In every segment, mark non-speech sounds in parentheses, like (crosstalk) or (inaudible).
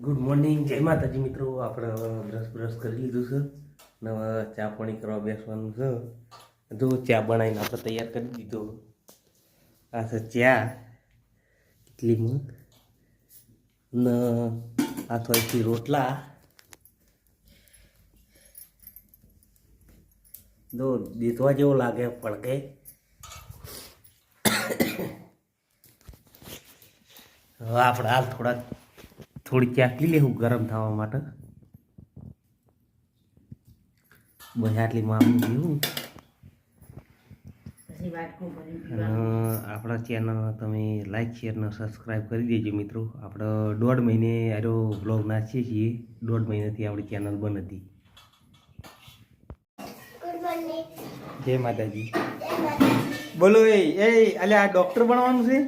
Good morning જય માતાજી મિત્રો. આપણે બ્રશ બ્રશ કરી લીધું છે. ને હવે ચા પાણી કરવા બેસવાનું છે. જો ચા બનાવીને આપણે તૈયાર કરી દીધો. આ છે ચા. કેટલીમાં ને, આ થોડીથી રોટલા. જો દેતવા જેવો લાગે પડકે (coughs) હવે આપણે હાલ થોડાક થોડી ચાકી લેવું ગરમ થવા માટે. બસ આટલી મામું પીવું પછી વાટકું ભરીને અને પીવાનું. આપણા ચેનલ તમે લાઈક શેર ને સબસ્ક્રાઈબ કરી દેજો મિત્રો. આપણે દોઢ મહિને આરો બ્લોગ નાખીએ છીએ. દોઢ મહિનાથી આપણી ચેનલ બંધ હતી. જય માતાજી. બોલો એ એ અલે આ ડોક્ટર બનવાનું છે?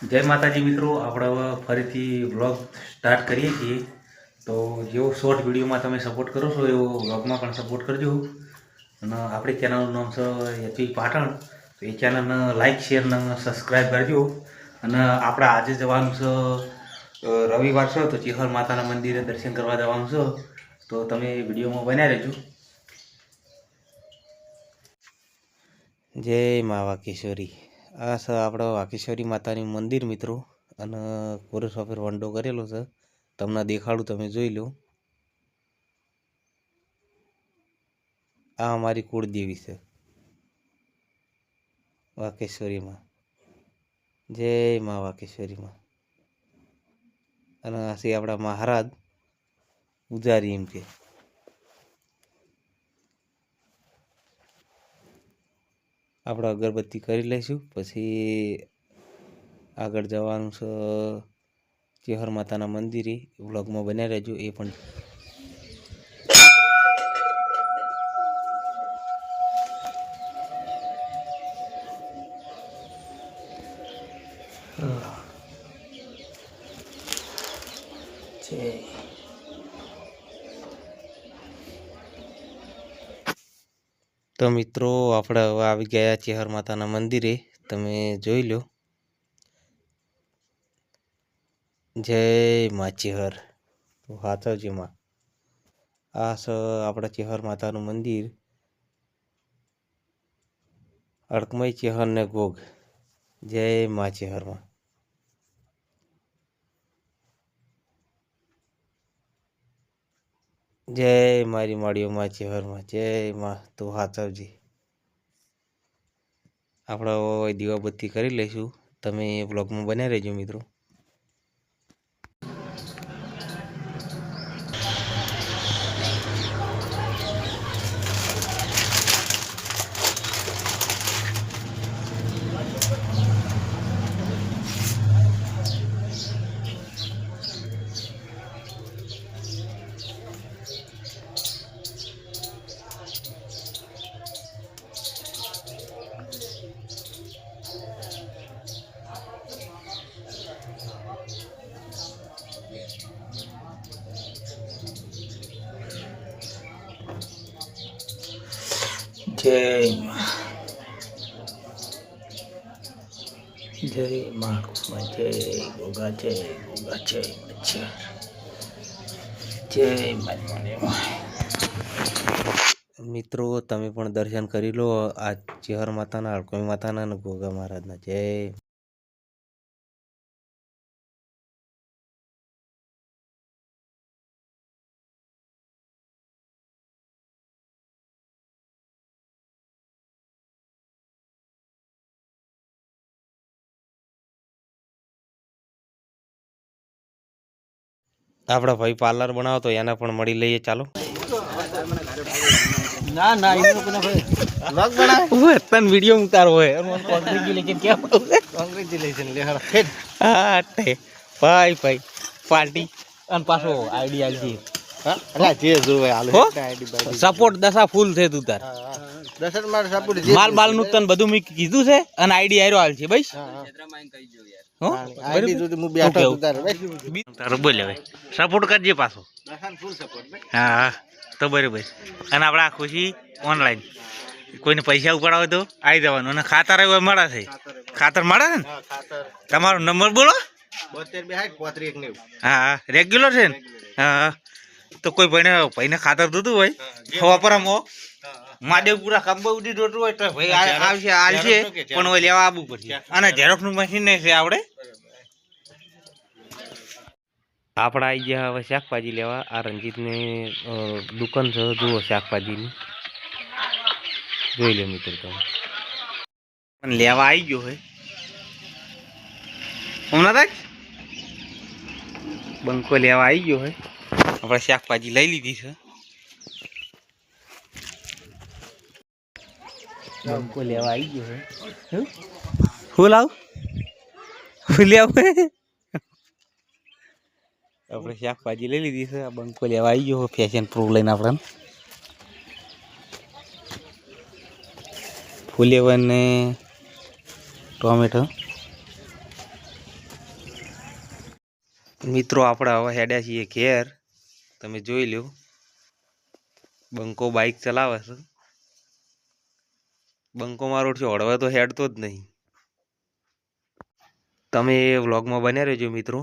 જય માતાજી મિત્રો, આપણે ફરીથી બ્લોગ સ્ટાર્ટ કરીએ છીએ. તો જેવો શોર્ટ વિડીયોમાં તમે સપોર્ટ કરો છો, એવો બ્લોગમાં પણ સપોર્ટ કરજો. અને આપણી ચેનલનું નામ છે એચવી પાટણ. તો એ ચેનલને લાઇક શેર ને સબસ્ક્રાઈબ કરજો. અને આપણે આજે જવાનું છે રવિવાર છે, તો ચિહર માતાના મંદિરે દર્શન કરવા જવાનું છે. તો તમે વિડીયોમાં બન્યા રહેજો. જય મા વાકેશ્વરી આ છે આપણો વાકેશ્વરી માતાની મંદિર મિત્રો. અને કોરસ ઓફર વંડો કરેલો છે. તમને દેખાડું, તમે જોઈ લો. આ અમારી કુળદેવી છે. વાકેશ્વરીમાં જય મા વાકેશ્વરીમાં અને આ છે આપણા મહારાજ પૂજારી એમ કે. આપણે અગરબત્તી કરી લઈશું. પછી આગળ જવાનું છે ચેહર માતાના મંદિરે. વ્લોગમાં બન્યા રહેજો, એ પણ જય. તો મિત્રો, આપણે હવે આવી ગયા ચેહર માતાના મંદિરે. તમે જોઈ લો. જય મા ચેહર. આ સ, આપણા ચેહર માતાનું મંદિર. અડકમય ચેહર ને ગોગ. જય મા ચેહરમાં. જય મારી માળીઓમાં ચેહરમાં જય માં તું હાથવજી આપણે દીવાબત્તી કરી લઈશું. તમે બ્લોગમાં બન્યા રહેજો મિત્રો. જય જય મા જય ગોગા જય ગોગા જય મચ્છર જય મિત્રો, તમે પણ દર્શન કરી લો. આ ચેહર માતાના અળકોઈ માતાના અને ગોગા મહારાજના. જય આપણા ભાઈ પાર્લર બનાવો તો એને પણ મળી લઈએ ચાલો. ના ના ભાઈ. વ્લોગ બનાવે? ઓય તન વિડિયો ઉતારો હોય કોંગ્રેચ્યુલેશન કે કોંગ્રેચ્યુલેશન લે હાલો હેડ હા તે. ભાઈ ભાઈ પાર્ટી. અને પાછો આઈડી આલજી. હા? અલા જે જોવે હાલો. આઈડી બાઈડી સપોર્ટ દશા ફૂલ છે તું તાર. માર સપોર્ટ માલ બાલનું તને બધું મેં કીધું છે અને આઈડી આયરો હા આઈડી બરાબર? સપોર્ટ કરજે પાછો. હા હા. તો બરાબર. અને આપણે આ ખુશી ઓનલાઈન કોઈને પૈસા ઉપાડવા તો આવી જવાનું. અને ખાતર હોય મળે છે. ખાતર મળે છે ને? તમારો નંબર બોલો. હા હા. રેગ્યુલર છે ને? હા હા. તો કોઈ ભાઈને ભાઈને ખાતર દીધું હોય? વાપરામાં માદેવપુરા ખંભો ઉડી દોટું હોય તો ભાઈ આવશે આવશે. પણ હવે લેવા આવવું પડશે અને ઝેરોક્સનું મશીન નહીં છે આપણે આપણે આવી ગયા હવે શાકભાજી લેવા આ રંજીતની દુકાન છે જુઓ શાકભાજીની. જોઈ લે મિત્ર તમે. લેવા આવી ગયો હોય હમણાં બંકો લેવા આવી ગયો હોય આપણે શાકભાજી લઈ લીધી છે. બંકો લેવા આવી ગયો હે હું લાવ? હું લેવું? આપણે શાકભાજી લઈ લીધી છે. આ બંકો લેવા આવી ગયો ફેશન પ્રૂફ લઈને આપણે ફૂલેવન ને ટોમેટો. મિત્રો આપણે હવે હેડ્યા છીએ ઘેર. તમે જોઈ લો બંકો બાઇક ચલાવે છે. બંકો મારો છે હળવે તો હેડતો જ નહીં. તમે એ વ્લોગમાં બન્યા રહેજો મિત્રો.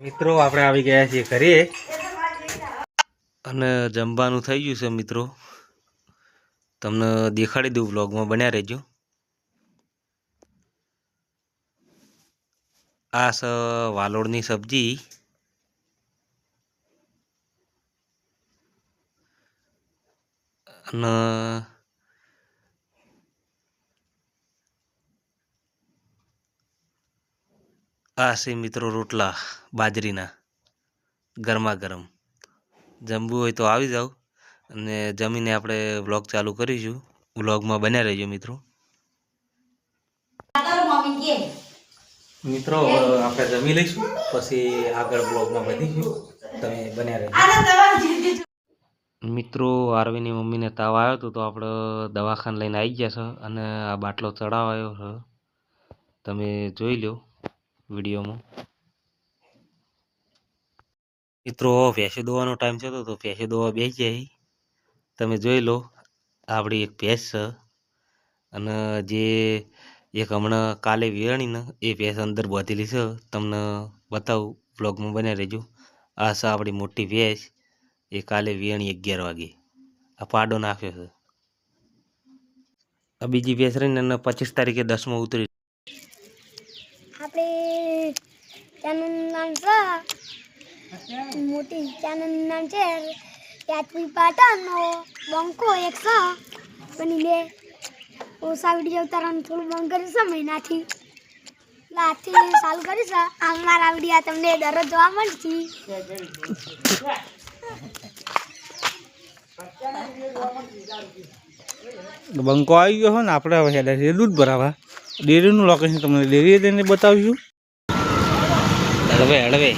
મિત્રો આપણે આવી ગયા છીએ ઘરે. અને જમવાનું થઈ ગયું છે મિત્રો. તમને દેખાડી દઉં વ્લોગમાં બન્યા રહેજો. આ વાલોડની સબ્જી. અને આ છે મિત્રો રોટલા બાજરીના ગરમા ગરમ જમવું હોય તો આવી જાઓ. અને જમીને આપણે વ્લોગ ચાલુ કરીશું. વ્લોગમાં બન્યા રહેજો મિત્રો. મિત્રો આપણે જમી લઈશું. પછી આગળ બ્લોગમાં વધીશું. તમે બન્યા રહેજો. મિત્રો આરવીની મમ્મીને તાવ આવ્યો હતો તો આપણે દવાખાને લઈને આવી ગયા છે અને આ બાટલો ચડાવાયો છે. તમે જોઈ લો વિડીયોમાં. મિત્રો ભેંસી દોવાનો ટાઈમ છે તો ભેંસી દોવા બેસી જાય. તમે જોઈ લો આપણી એક ભેંસ છે. અને જે એક હમણાં કાલે વિયાણી ને એ ભેંસ અંદર બાંધેલી છે. તમને બતાવું બ્લોગમાં બન્યા રહેજો. આ છે આપણી મોટી ભેંસ. એ કાલે વિયાણી અગિયાર વાગે. આ પાડો નાખ્યો છે. આ બીજી ભેંસ રહીને એને પચીસ તારીખે દસમાં ઉતરી મોટી ચેનલનું નામ બંકો એક બની લે. ઓછા વીડિયો ઉતારવાનું થોડું બંધ કરીશું મહિનાથી. એટલે આજથી ચાલુ કરીશ અમારા વીડિયો તમને દરરોજ જોવા મળશે. બંકો આવી ગયો હોય ને આપણે હવે હેડે છે. દૂધ ભરાવા. ડેરીનું લોકેશન તમને ડેરીએ જઈને બતાવીશું. હળવે હળવે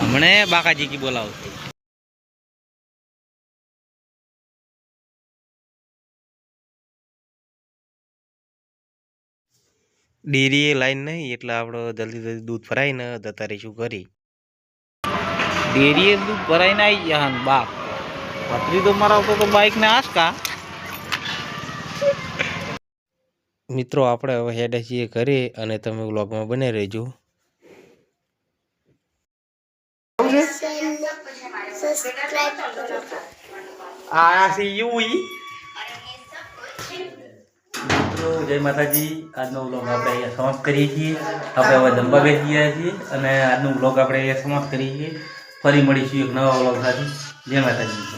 હમણે બાકાજી કી બોલાવો. ડેરીએ લાઈન નહીં એટલે આપણે જલ્દી જલ્દી દૂધ ભરાઈને જતા રહીશું ઘરે ડેરીએ દૂધ ભરાઈને આવી ગયા બાપ. પતરી તો મારા તો તો બાઇક ને આસકા મિત્રો આપણે હવે હેડે છીએ ઘરે અને તમે વ્લોગમાં બને રહેજો. સબસ્ક્રાઇબ કરો. આ છે યુઈ મિત્રો, જય માતાજી. આજનો બ્લોગ આપણે અહીંયા સમાપ્ત કરીએ છીએ. આપણે હવે જમવા બેસી ગયા છીએ અને આજનો બ્લોગ આપણે અહીંયા સમાપ્ત કરીએ છીએ. ફરી મળીશું એક નવા બ્લોગ સાથે. જય માતાજી.